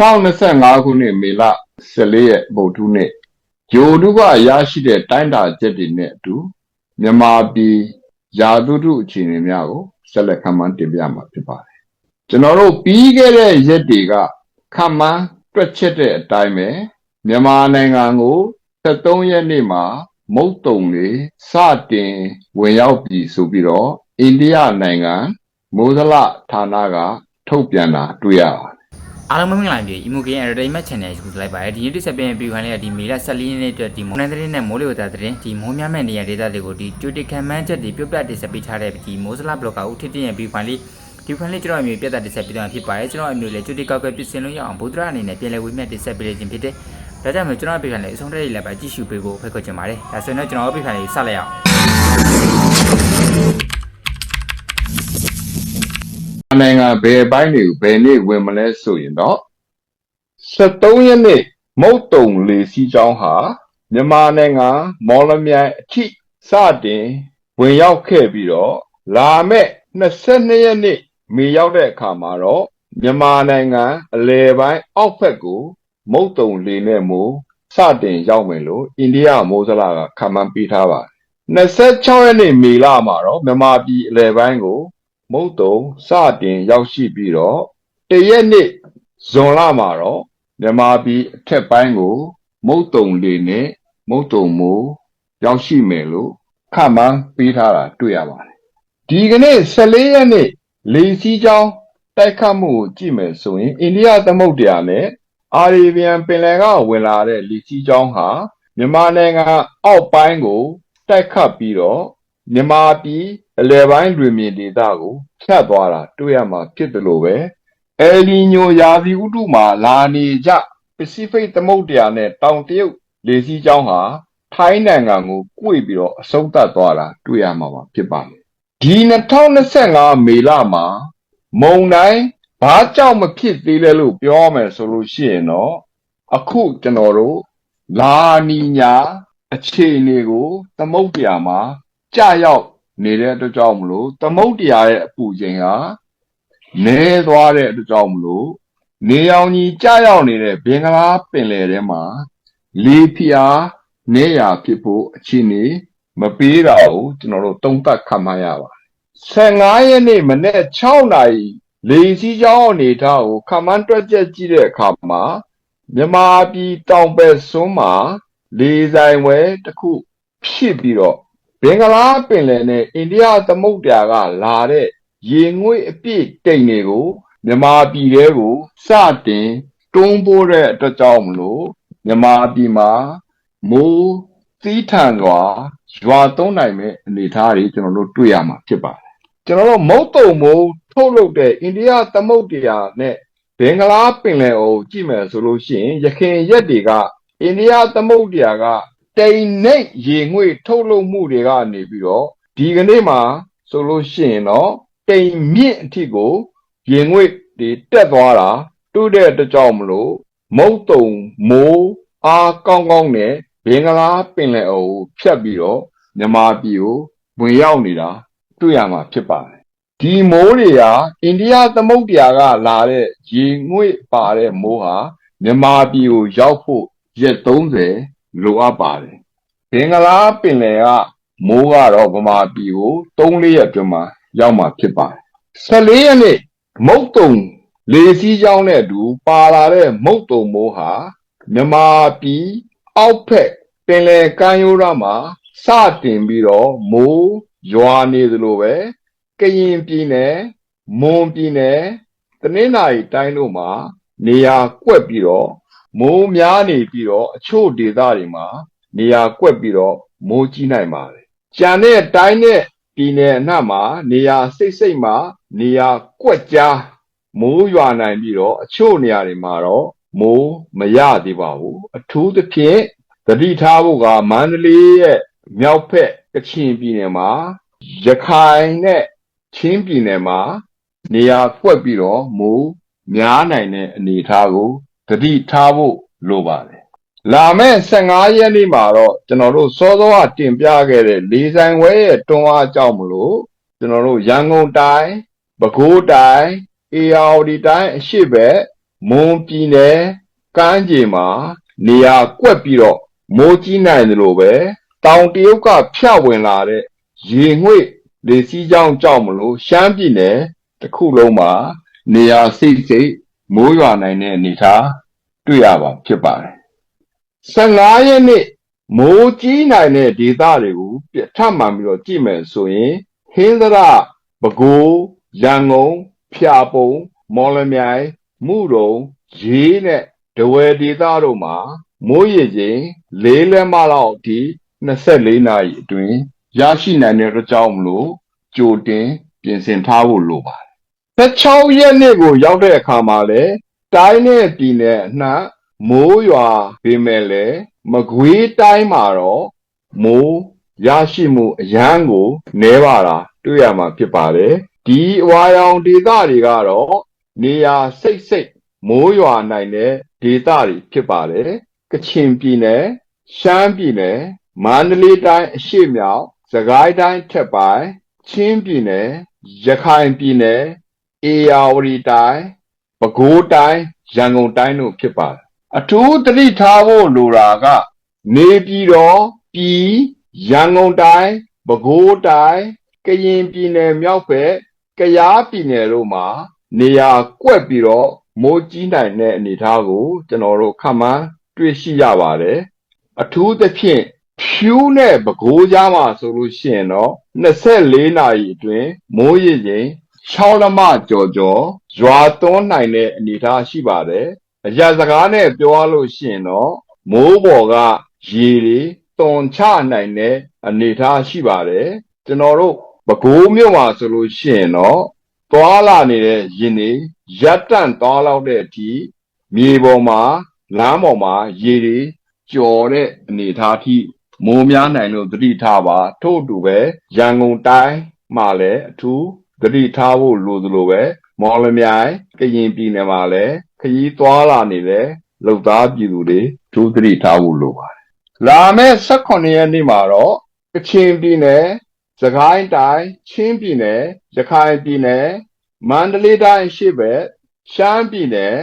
2025ခုနှစ်မေလ14ရက်ဗုဒ္ဓနေ့ဂျိုဒုကရရှိတဲ့တိုင်းတာချက်တွေနဲ့အတူမြန်မာပြည်ယာတုတုအခြေအနေများကိုဆက်လက်ခန့်မှန်းတင်ပြမှာဖြစ်ပါတယ်။ကျွန်တော်တို့ပြီးခဲ့တဲ့ရက်တွေကခန့်မှန်းတွက်ချက်တဲ့အတိုင်းပဲမြန်မာနိုင်ငံကို73ရက်နေ့မှာမုတ်တုံတွေစတင်ဝင်ရောက်ပြီဆိုပြီးတော့အိန္ဒိယနိုင်ငံမိုးဇလဌာနကထုတ်ပြန်တာတွေ့ရပါတယ် အားလုံးမင်္ဂလာပါပြီ Emogen Entertainment Channel ကိုလိုက်ပါတယ်ဒီနေ့တစ်ဆက်ပြင်ပြီးခိုင်းလိုက်ဒီမေလ14ရက်နေ့အတွက်ဒီမိုးနန်းသတင်းနဲ့မိုးလေဝသသတင်းဒီမိုးများမဲ့နေရာဒေသတွေကိုဒီကျူတီခံမှန်းချက်တွေပြုတ်ပြတ်တင်ဆက်ပေးထားတဲ့ဒီမိုးစလာဘလော့ကာဦးထစ်တင်ရပြီးခိုင်းလေးဒီဖိုင်လေးကျွန်တော်အမျိုးပြတ်တက်တင်ဆက်ပေးတာဖြစ်ပါတယ်ကျွန်တော်အမျိုးလည်းကျူတီကောက်ကပြစ်စင်လို့ရအောင်ဗုဒ္ဓရာအနေနဲ့ပြန်လည်ဝေမျှတင်ဆက်ပေးခြင်းဖြစ်တယ်ဒါကြောင့်မို့ကျွန်တော်အပြည့်ခံလေးအဆုံးတည်းလည်းပဲကြည့်ရှုပေးဖို့ဖိတ်ခေါ်ချင်ပါတယ်ဒါဆိုရင်တော့ကျွန်တော်အပြည့်ခံလေးဆက်လိုက်အောင် နိုင်ငံဘယ်ဘိုင်းတွေကိုဘယ်နေ့ဝင်မလဲဆိုရင်တော့73ရက်နေ့မုတ်တုံလေစီးကြောင်းဟာမြန်မာနိုင်ငံမော်လမြိုင်အထိစတင်ဝင်ရောက်ခဲ့ပြီးတော့လာမဲ့22ရက်နေ့မေရောက်တဲ့အခါမှာတော့မြန်မာနိုင်ငံအလဲပိုင်းအောက်ဘက်ကို မုတ်တုံလေနဲ့မို့စတင်ရောက်မယ်လို့အိန္ဒိယမိုးစလာကခန့်မှန်းပေးထားပါတယ်26ရက်နေ့မေလမှာတော့မြန်မာပြည်အလဲပိုင်းကို မုတ်တုံစတင်ရောက်ရှိပြီးတော့တရက်နေ့ဇွန်လမှာတော့မြန်မာပြည်အထက်ပိုင်းကို မုတ်တုံလေးနဲ့မုတ်တုံမိုးရောက်ရှိမယ်လို့ခန့်မှန်းပေးထားတာတွေ့ရပါတယ်ဒီကနေ့14ရက်နေ့လေစီးကြောင်းတိုက်ခတ်မှုကိုကြည့်မယ်ဆိုရင်အိန္ဒိယသမုဒ္ဒရာနဲ့အာရေဗျန်ပင်လယ်ကဝင်လာတဲ့လေစီးကြောင်းဟာမြန်မာနိုင်ငံအောက်ပိုင်းကိုတိုက်ခတ်ပြီးတော့ မြန်မာပြည်အလယ်ပိုင်းတွင်မြင်ဒေသကိုဖြတ်သွားတာတွေ့ရမှာဖြစ်တယ်လို့ပဲအယ်လီညိုရာသီဥတုမှာလာနေကြပစိဖိတ်သမုဒ္ဒရာနဲ့တောင်တရုတ်လေစီးကြောင်းဟာထိုင်းနိုင်ငံကိုကွေ့ပြီးတော့အဆုံးသတ်သွားတာတွေ့ရမှာပါဖြစ်ပါမယ်ဒီ2025မေလမှာမုံတိုင်းဘာကြောင့်မဖြစ်သေးလဲလို့ပြောမယ်ဆိုလို့ရှိရင်တော့အခုကျွန်တော်တို့လာနီညာအခြေအနေကိုသမုဒ္ဒရာမှာ ကြရောက်နေတဲ့အတွက်ကြောင့်မလို့သမုတ်တရားရဲ့အပူချိန်ဟာနည်းသွားတဲ့အတွက်ကြောင့်မလို့နေအောင်ကြီးကြရောက်နေတဲ့ဘင်္ဂလားပင်လယ်ထဲမှာလေဖိအားနေရဖြစ်ဖို့အခြေအနေမပေးတာကိုကျွန်တော်တို့တုံ့တက်ခတ်မှန်းရပါတယ်15ရက်နေ့မနေ့6နာရီလေစီးကြောင်းအနေထားကိုခန့်မှန်းတွက်ချက်ကြည့်တဲ့အခါမှာမြန်မာပြည်တောင်ဘက်စွန်းမှာလေဆိုင်ဝဲတစ်ခုဖြစ်ပြီးတော့ ဘင်္ဂလားပင်လယ်နဲ့အိန္ဒိယသမုဒ္ဒရာကလာတဲ့ရေငွေ့အပြည့်တိမ်တွေကိုမြန်မာပြည်ထဲကိုစတင်တွန်းပိုးတဲ့အတွက်ကြောင့်မလို့မြန်မာပြည်မှာမိုးသီးထန်စွာရွာသွန်းနိုင်မဲ့အနေအထားတွေကျွန်တော်တို့တွေ့ရမှာဖြစ်ပါတယ်ကျွန်တော်တို့မုတ်တုံမိုးထုတ်လုပ်တဲ့အိန္ဒိယသမုဒ္ဒရာနဲ့ဘင်္ဂလားပင်လယ်ကိုကြည့်မယ်ဆိုလို့ရှိရင်ရခိုင်ရက်တွေကအိန္ဒိယသမုဒ္ဒရာက တိမ်နှိပ်ရေငွေ့ထုတ်လုပ်မှုတွေကနေပြီးတော့ဒီကနေ့မှာဆိုလို့ရှိရင်တော့တိမ်မြင့်အထိကိုရေငွေ့တွေတက်သွားတာတွေ့တဲ့အတွက်ကြောင့်မလို့မုတ်တုံမိုးအားကောင်းကောင်းနဲ့ဘင်္ဂလားပင်လယ်အော်ကိုဖြတ်ပြီးတော့မြန်မာပြည်ကိုဝင်ရောက်နေတာတွေ့ရမှာဖြစ်ပါတယ်ဒီမိုးတွေကအိန္ဒိယသမုဒ္ဒရာကလာတဲ့ရေငွေ့ပါတဲ့မိုးဟာမြန်မာပြည်ကိုရောက်ဖို့ရက်30 လိုအပ်ပါတယ်ဘင်္ဂလားပင်လယ်ကမိုးကတော့ဗမာပြည်ကို3-4ရက်အတွင်းမှာရောက်မှာဖြစ်ပါတယ်14ရက်နေ့မုတ်တုံလေစီးကြောင်းနဲ့အတူပါလာတဲ့မုတ်တုံမိုးဟာမြန်မာပြည်အောက်ဖက်ပင်လယ်ကမ်းရိုးတန်းမှာစတင်ပြီးတော့မိုးရွာနေသလိုပဲကရင်ပြည်နယ်မွန်ပြည်နယ်တနင်္သာရီတိုင်းတို့မှာနေရာကွက်ပြီးတော့ မိုးများနေပြီးတော့အချို့ဒေသတွေမှာ နေရာကွက်ပြီးတော့မိုးကြီးနိုင်ပါတယ်။ကြံတဲ့တိုင်းနဲ့ပြည်နယ်အနှံ့မှာ နေရာစိတ်စိတ်မှာ နေရာကွက်ကြားမိုးရွာနိုင်ပြီးတော့အချို့နေရာတွေမှာတော့မိုးမရသေးပါဘူး။အထူးသဖြင့်သတိထားဖို့ကမန္တလေးရဲ့မြောက်ဖက်ကချင်ပြည်နယ်မှာရခိုင်နဲ့ချင်းပြည်နယ်မှာနေရာကွက်ပြီးတော့မိုးများနိုင်တဲ့အနေအထားကို သတိထားဖို့လိုပါတယ်လာမယ့်15ရက်နေ့မှာတော့ကျွန်တော်တို့စောစောကတင်ပြခဲ့တဲ့လေးဆိုင်ဝဲရဲ့တွန်းအားကြောင့်မလို့ကျွန်တော်တို့ရန်ကုန်တိုင်းပဲခူးတိုင်းအေရဝတီတိုင်းအရှိဘက်မွန်ပြည်နယ်ကမ်းခြေမှာနေရာကွက်ပြီးတော့မိုးကြီးနိုင်တယ်လို့ပဲတောင်တရုတ်ကဖြတ်ဝင်လာတဲ့ရေငွေ့လေစီးကြောင်းကြောက်မလို့ရှမ်းပြည်နယ်တစ်ခုလုံးမှာနေရာစိတ်စိတ် မိုးရွာနိုင်တဲ့အနေအထားတွေ့ရပါဖြစ်ပါတယ်15ရက်နေ့မိုးကြီးနိုင်တဲ့ဒေသတွေကိုပြထပ်မှန်ပြီးတော့ကြည့်မယ်ဆိုရင်ဟင်းသရပဲခူးရန်ကုန်ဖျာပုံ မော်လမြိုင်မှုတုံရေးနဲ့ဒဝယ်ဒေသတို့မှာမိုးရေချိန်၄လက်မလောက်အထိ24နာရီအတွင်းရရှိနိုင်တဲ့အတွက်ကြောင့်မလို့ကြိုတင်ပြင်ဆင်ထားဖို့လိုပါတယ် 16ရက်နေ့ကိုရောက်တဲ့အခါမှာလဲတိုင်းနဲ့ပြည်နယ်အနှံ့မိုးရွာပေမဲ့လဲမကွေးတိုင်းမှာတော့မိုးရရှိမှုအရန်ကိုနည်းပါတာတွေ့ရမှာဖြစ်ပါတယ်ဒီအဝါရောင်ဒေသတွေကတော့နေရာစိတ်စိတ်မိုးရွာနိုင်တဲ့ဒေသတွေဖြစ်ပါတယ်ကချင်ပြည်နယ်ရှမ်းပြည်နယ်မန္တလေးတိုင်းအရှေ့မြောက်စကိုင်းတိုင်းထက်ပိုင်းချင်းပြည်နယ်ရခိုင်ပြည်နယ် အေရဝတီတိုင်းပဲခူးတိုင်းရန်ကုန်တိုင်းတို့ဖြစ်ပါတယ်အထူးသတိထားဖို့လိုတာကနေပြည်တော်ပြည်ရန်ကုန်တိုင်းပဲခူးတိုင်းကရင်ပြည်နယ်မြောက်ဘက်ကယားပြည်နယ်တို့မှာနေရာကွက်ပြီးတော့မိုးကြီးနိုင်တဲ့အနေအထားကိုကျွန်တော်တို့ခန့်မှန်းတွေ့ရှိရပါတယ်အထူးသဖြင့်ဖြူးနဲ့ပဲခူးကြားမှာဆိုလို့ရှိရင်တော့24နာရီအတွင်းမိုးရေချိန် 6လက်မကျော်ကျော်ရွာသွန်းနိုင်တဲ့အနေအထားရှိပါတယ်အရာစကားနဲ့ပြောရလို့ရှိရင်တော့မိုးပေါ်ကရေတွေတွန်ချနိုင်တဲ့အနေအထားရှိပါတယ်ကျွန်တော်တို့ပဲခူးမြို့မှာဆိုလို့ရှိရင်တော့သွာလာနေတဲ့ရင်တွေရပ်တန့်သွားလောက်တဲ့အထိမြေပေါ်မှာလမ်းပေါ်မှာရေတွေကျော်တဲ့အနေအထားထိမိုးများနိုင်လို့သတိထားပါထို့အတူပဲရန်ကုန်တိုင်းမှာလည်းအထူး သတိထားဖို့လိုသလိုပဲမော်လမြိုင်ကရင်ပြည်နယ်မှာလည်းခရီးသွားလာနေတဲ့လုံသားပြည်သူတွေအထူးသတိထားဖို့လိုပါတယ်လာမယ့်18ရက်နေ့မှာတော့ကချင်ပြည်နယ်စကိုင်းတိုင်းချင်းပြည်နယ်ရခိုင်ပြည်နယ်မန္တလေးတိုင်းအရှေ့ဘက်ရှမ်းပြည်နယ်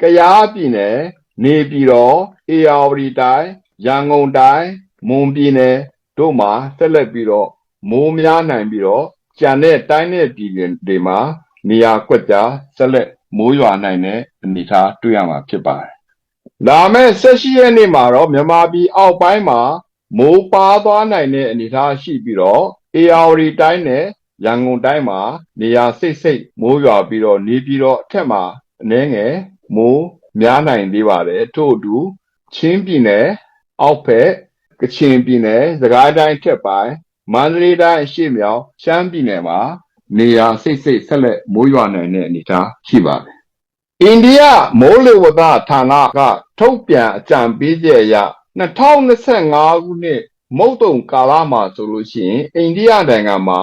ကယားပြည်နယ်နေပြည်တော်အေရဝတီတိုင်းရန်ကုန်တိုင်းမွန်ပြည်နယ်တို့မှာဆက်လက်ပြီးတော့မိုးများနိုင်ပြီးတော့ ကြံတဲ့တိုင်းနဲ့ပြည်နယ်တွေမှာနေရာကွက်ကြားဆက်လက်မိုးရွာနိုင်တဲ့အနေအထားတွေ့ရမှာဖြစ်ပါတယ်။လာမယ့်18ရက်နေ့မှာတော့မြန်မာပြည်အောက်ပိုင်းမှာမိုးပါသွားနိုင်တဲ့အနေအထားရှိပြီးတော့အေရဝတီတိုင်းနဲ့ရန်ကုန်တိုင်းမှာနေရာစိတ်စိတ်မိုးရွာပြီးတော့နေပြီးတော့အထက်မှာအနည်းငယ်မိုးများနိုင်သေးပါတယ်ထို့အတူချင်းပြည်နယ်အောက်ဘက်ကချင်ပြည်နယ်စကိုင်းတိုင်းထက်ပိုင်း မန္တလေးတိုင်းအရှေ့မြောက်ရှမ်းပြည်နယ်မှာ နေရာစိတ်စိတ်ဆက်လက်မိုးရွာနိုင်တဲ့အနေအထားရှိပါတယ်အိန္ဒိယမိုးလေဝသဌာနက ထုတ်ပြန်အကြံပေးချက်အရ2025ခုနှစ်မုတ်တုံကာလမှာဆိုလို့ရှိရင်အိန္ဒိယနိုင်ငံမှာ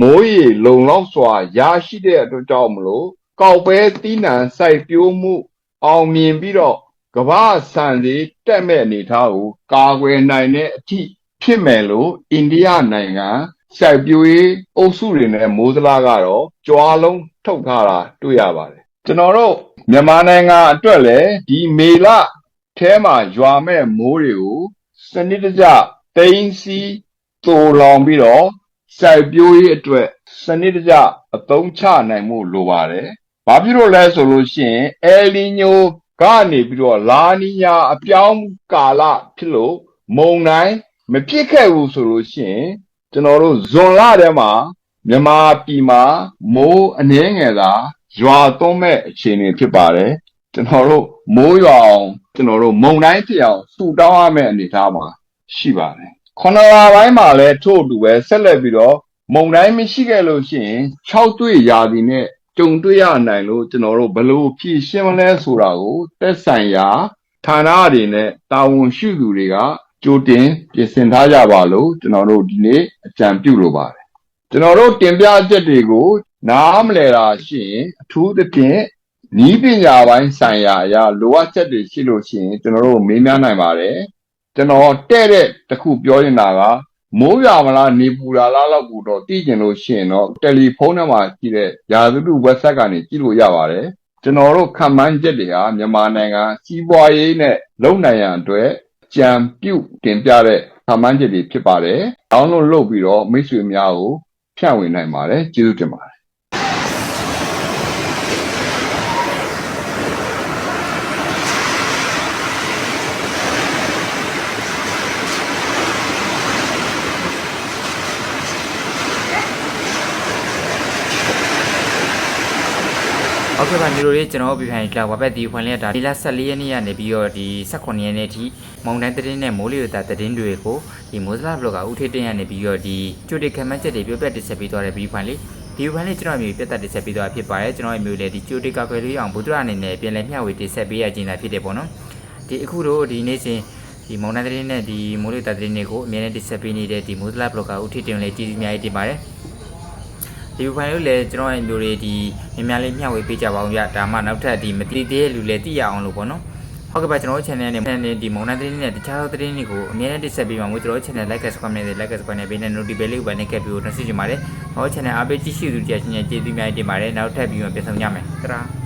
မိုးရေလုံလောက်စွာရရှိတဲ့အတွက်ကြောင့်မလို့ကောက်ပဲသီးနှံစိုက်ပျိုးမှု အောင်မြင်ပြီးတော့ကမ္ဘာဆန်စီတက်မဲ့အနေထားကိုကာကွယ်နိုင်တဲ့အထိ ဖြစ်မယ်လို့အိန္ဒိယနိုင်ငံစိုက်ပျိုးရေးအုပ်စုတွေနဲ့မိုးစလားကတော့ကြွားလုံးထုတ်ထားတာတွေ့ရပါတယ်ကျွန်တော်တို့မြန်မာနိုင်ငံအတွက်လည်းဒီမေလထဲမှာရွာမဲ့မိုးတွေကိုစနစ်တကျတိမ့်စီတူလောင်ပြီးတော့စိုက်ပျိုးရေးအတွက်စနစ်တကျအသုံးချနိုင်မှုလိုပါတယ်။ဘာဖြစ်လို့လဲဆိုလို့ရှိရင်အယ်လီညိုကနေပြီးတော့လာနီညာအပြောင်းကာလဖြစ်လို့မုန်တိုင်း မဖြစ်ခဲ့ဘူးဆိုလို့ရှိရင်ကျွန်တော်တို့ဇွန်လထဲမှာမြန်မာပြည်မှာမိုးအနှဲငယ်သာရွာသွန်းမဲ့အခြေအနေဖြစ်ပါတယ်။ကျွန်တော်တို့မိုးရွာအောင်ကျွန်တော်တို့မုန်တိုင်းဖြစ်အောင်စူတောင်းရမယ့်အနေအထားမှာရှိပါတယ်။ခဏလာပိုင်းမှာလည်းထို့အတူပဲဆက်လက်ပြီးတော့မုန်တိုင်းမရှိခဲ့လို့ရှိရင်6တွေ့ရာသီနဲ့ကြုံတွေ့ရနိုင်လို့ကျွန်တော်တို့ဘယ်လို့ဖြည့်ရှင်းမလဲဆိုတာကိုသက်ဆိုင်ရာဌာနတွေနဲ့တာဝန်ရှိသူတွေက ကြိုတင်ပြင်ဆင်ထားကြပါလို့ကျွန်တော်တို့ဒီနေ့အကြံပြုလိုပါတယ်ကျွန်တော်တို့တင်ပြချက်တွေကို နားမလည်တာရှိရင်အထူးသဖြင့်နီးပညာပိုင်းဆိုင်ရာအရာလိုအပ်ချက်တွေရှိလို့ရှိရင်ကျွန်တော်တို့မေးမြန်းနိုင်ပါတယ်ကျွန်တော်တဲ့တဲ့တစ်ခုပြောနေတာကမိုးရွာမလားနေပူလာလားလောက်ကိုတော့သိကျင်လို့ရှိရင်တော့တယ်လီဖုန်းထဲမှာကြည့်တဲ့ယာသုတု website ကနေကြည့်လို့ရပါတယ်ကျွန်တော်တို့ခံမှန်းချက်တွေဟာမြန်မာနိုင်ငံစီးပွားရေးနဲ့လုံနိုင်ရန်အတွက် ကြံပြုတ်တင်ပြတဲ့ခံမှန်းချက်တွေဖြစ်ပါတယ်။အောင်းလို့လုပ်ပြီးတော့မိတ်ဆွေများကိုဖြန့်ဝေနိုင်ပါတယ်ကျေးဇူးတင်ပါတယ် ဟုတ်ကဲ့ပါမျိုးတို့လေးကျွန်တော်တို့ပြခိုင်လာဝဘက်ဒီခွန်လေးကဒါဒီလ14ရက်နေ့ကနေပြီးတော့ဒီ18ရက်နေ့ထိမုံတန်းသတင်းနဲ့မိုးလေဝသသတင်းတွေကိုဒီမိုးစလာဘလော့ကဦးထေးတင်ရနေပြီးတော့ဒီကျွတ်တိခမန်းချက်တွေပြောပြတင်ဆက်ပေးသွားတဲ့ဗီဒီယိုဖိုင်လေးဒီဗီဒီယိုဖိုင်လေးကျွန်တော်မျိုးပြတ်တက်တင်ဆက်ပေးသွားဖြစ်ပါတယ်ကျွန်တော်ရဲ့မျိုးလေးဒီကျွတ်တိကကွယ်လေးအောင်ဘုဒ္ဓအနေနဲ့ပြန်လည်မျှဝေတင်ဆက်ပေးရခြင်းသာဖြစ်တယ်ပေါ့နော်ဒီအခုတို့ဒီနေ့စဉ်ဒီမုံတန်းသတင်းနဲ့ဒီမိုးလေဝသသတင်းတွေကိုအများနဲ့တင်ဆက်ပေးနေတဲ့ဒီမိုးစလာဘလော့ကဦးထေးတင်လေးကြည့်အများကြီးတင်ပါတယ် ဒီဖိုင်လို့လည်းကျွန်တော်ရဲ့မျိုးတွေဒီများများလေးမျှဝေပေးကြပါအောင်ဗျဒါမှနောက်ထပ်ဒီမတိသေးတဲ့လူလည်းသိရအောင်လို့ပေါ့နော်ဟုတ်ကဲ့ပါကျွန်တော်တို့ channel နဲ့ channel ဒီမုံနာသတင်းနဲ့တခြားသောသတင်းတွေကိုအများနဲ့တင်ဆက်ပေးပါမို့ကျွန်တော်တို့ channel like subscribe နဲ့ like subscribe နဲ့ဘေးနဲ့ notification လေးကိုပါနေခဲ့ပြီးတော့နှစိချင်ပါတယ်ဟော channel အားပေးကြည့်ရှုသူတရားချင်းချင်းကျေးဇူးများတင်ပါတယ်နောက်ထပ်ပြီးမှပြန်ဆောင်ကြမယ်တရာ